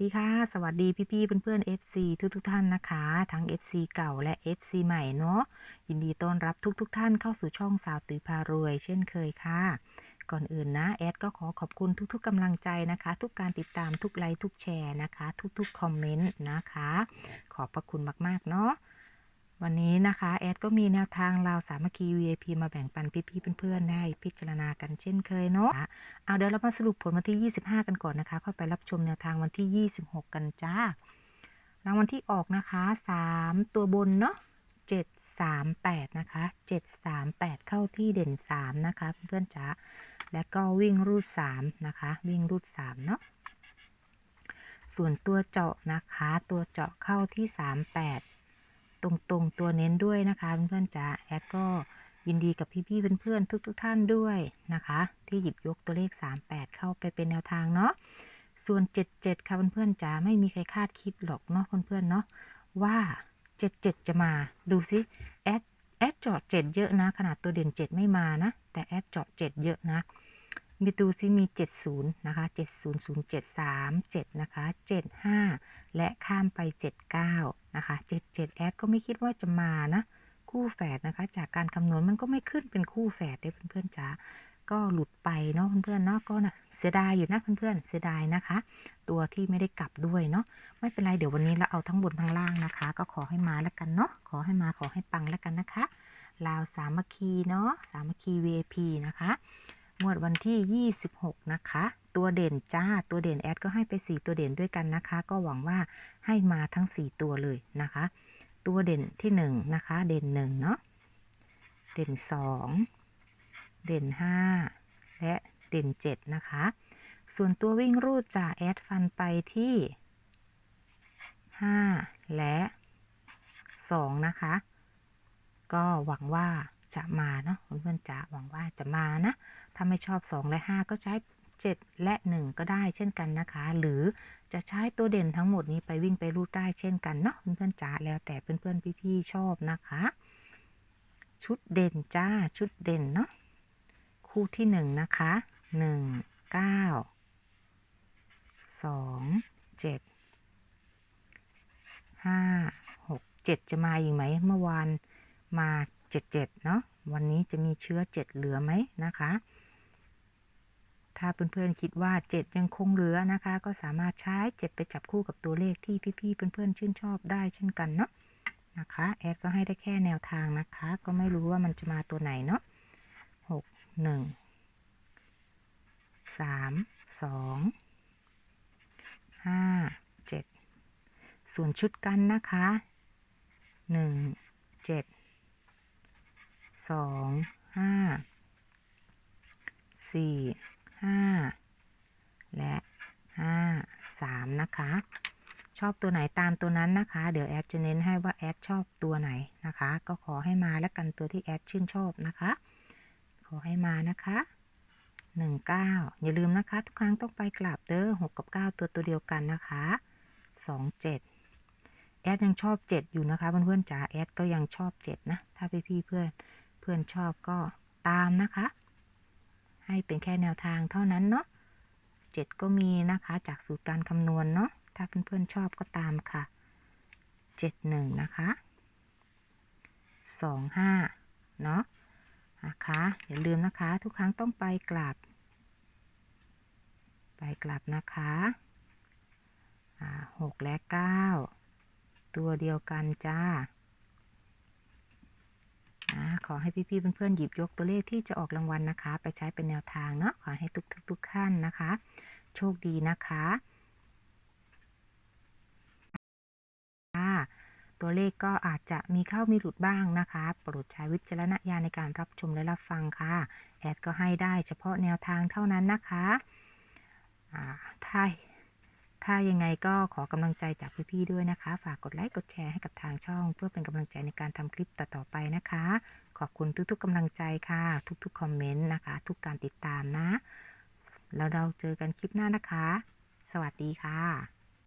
ดีค่ะ สวัสดีพี่ๆเพื่อนๆ FC ทุกทุกๆท่านนะคะ ทั้ง FC เก่าและ FC ใหม่เนาะยินดีต้อนรับทุกๆทท่านเข้าสู่ช่องสาวตือพารวย เช่นเคยค่ะ ก่อนอื่นนะแอดก็ขอขอบคุณทุกๆกำลังใจนะคะ ทุกการติดตามทุกไลค์ทุกแชร์นะคะ ทุกๆคอมเมนต์นะคะ ขอบพระคุณมากๆเนาะ วันนี้นะคะแอดก็มีแนวทางราวสามัคคี VIP มาแบ่งปันพี่ๆเพื่อนๆได้พิจารณากันเช่นเคยเนาะเอาเดี๋ยวเรามาสรุปผลวันที่ 25 กันก่อนนะคะค่อยไปรับชมแนวทางวันที่ 26 กันจ้ารางวัลที่ออกนะคะ 3 ตัวบนเนาะ7 3 8 นะคะ 7 3 8 เข้าที่เด่น 3 นะคะ เพื่อนๆจ้าแล้วก็วิ่งรูด 3 นะคะ วิ่งรูด 3 เนาะส่วนตัวเจาะนะคะ ตัวเจาะเข้าที่ 38 ตรงๆตัวเน้นด้วยนะคะเพื่อนๆจ้าแอดก็ยินดีกับพี่ๆเพื่อนๆ ทุกๆทท่านด้วยนะคะ ที่หยิบยกตัวเลข 38 เข้าไปเป็นแนวทางเนาะส่วน 77 ค่ะเพื่อนๆจ๋าไม่มีใครคาดคิดหรอกเนาะเพื่อนๆเนาะว่า 77 จะมาดูซิแอดแอดเจาะ7เยอะนะ ขนาดตัวเด่น 7 ไม่มานะ แต่แอดเจาะ7เยอะนะ มีดูซิมี 70 นะคะ 70073 7 นะคะ 75 และข้ามไป 79 นะคะ 77 แอดก็ไม่คิดว่าจะมานะ คู่แฝดนะคะ จากการคำนวณมันก็ไม่ขึ้นเป็นคู่แฝดได้เพื่อนๆจ๋าก็หลุดไปเนาะเพื่อนๆเนาะก็นะเสียดายอยู่นะเพื่อนๆเสียดายนะคะ ตัวที่ไม่ได้กลับด้วยเนาะไม่เป็นไรเดี๋ยววันนี้เราเอาทั้งบนทั้งล่างนะคะ ก็ขอให้มาแล้วกันเนาะขอให้มาขอให้ปังแล้วกันนะคะลาวสามัคคีเนาะสามัคคี VIP นะคะ งวดวันที่ 26 นะคะ ตัวเด่นจ้า ตัวเด่นแอดก็ให้ไป 4 ตัวเด่นด้วยกันนะคะ ก็หวังว่าให้มาทั้ง 4 ตัวเลยนะคะ ตัวเด่นที่ 1 นะคะ เด่น1เนาะ เด่น 2 เด่น 5 และเด่น 7 นะคะ ส่วนตัววิ่งรูดจะแอดฟันไปที่ 5 และ 2 นะคะ ก็หวังว่าจะมาเนาะเพื่อนๆจะหวังว่าจะมานะ ถ้าไม่ชอบ 2 และ 5 ก็ใช้ 7 และ 1 ก็ได้เช่นกันนะคะ หรือจะใช้ตัวเด่นทั้งหมดนี้ไปวิ่งไปรูดได้เช่นกันเนาะเพื่อนๆจ๋าแล้วแต่เพื่อนๆพี่ๆชอบนะคะ ชุดเด่นจ้าชุดเด่นเนาะคู่ที่หนึ่งนะคะหนึ่งเก้าสองเจ็ดห้าหกเจ็ดจะมาอีกไหมเมื่อวานมาเจ็ดเจ็ดเนาะวันนี้จะมีเชื้อเจ็ดเหลือไหมนะคะ ถ้าเพื่อนๆคิดว่า 7 ยังคงเหลือนะคะ ก็สามารถใช้ 7 ไปจับคู่กับตัวเลขที่พี่ๆเพื่อนๆชื่นชอบได้เช่นกันเนาะนะคะแอดก็ให้ได้แค่แนวทางนะคะ ก็ไม่รู้ว่ามันจะมาตัวไหนเนาะหกหนึ่งสามสองห้าเจ็ดส่วนชุดกันนะคะหนึ่งเจ็ดสองห้าสี่ ห้าและห้าสามนะคะ ชอบตัวไหนตามตัวนั้นนะคะ เดี๋ยวแอดจะเน้นให้ว่าแอดชอบตัวไหนนะคะ ก็ขอให้มาแล้วกันตัวที่แอดชื่นชอบนะคะ ขอให้มานะคะหนึ่งเก้าอย่าลืมนะคะ ทุกครั้งต้องไปกราบเด้อหกกับเก้าตัวตัวเดียวกันนะคะสองเจ็ดแอดยังชอบเจ็ดอยู่นะคะเพื่อนๆจ๋าแอดก็ยังชอบเจ็ดนะ ถ้าพี่พี่เพื่อนเพื่อนชอบก็ตามนะคะ ให้เป็นแค่แนวทางเท่านั้นเนาะเจ็ดก็มีนะคะจากสูตรการคำนวณเนาะถ้าเพื่อนๆชอบก็ตามค่ะเจ็ดหนึ่งนะคะสองห้าเนาะนะคะอย่าลืมนะคะทุกครั้งต้องไปกลับ ไปกลับนะคะหกและเก้าตัวเดียวกันจ้า อให้พี่ๆเพื่อนๆหยิบยกตัวเลขที่จะออกรางวัลนะคะ ไปใช้เป็นแนวทางเนาะขอให้ทุกๆทุกท่านนะคะ โชคดีนะคะตัวเลขก็อาจจะมีเข้ามีหลุดบ้างนะคะ โปรดใช้วิจารณญาณในการรับชมและรับฟังค่ะ แอดก็ให้ได้เฉพาะแนวทางเท่านั้นนะคะถ้าถ้ายังไงก็ขอกำลังใจจากพี่ๆด้วยนะคะ ฝากกดไลค์ กดแชร์ให้กับทางช่อง เพื่อเป็นกำลังใจในการทำคลิปต่อๆไปนะคะ ขอบคุณทุกๆกำลังใจค่ะ ทุกๆคอมเมนต์นะคะ ทุกการติดตามนะ แล้วเราเจอกันคลิปหน้านะคะ สวัสดีค่ะ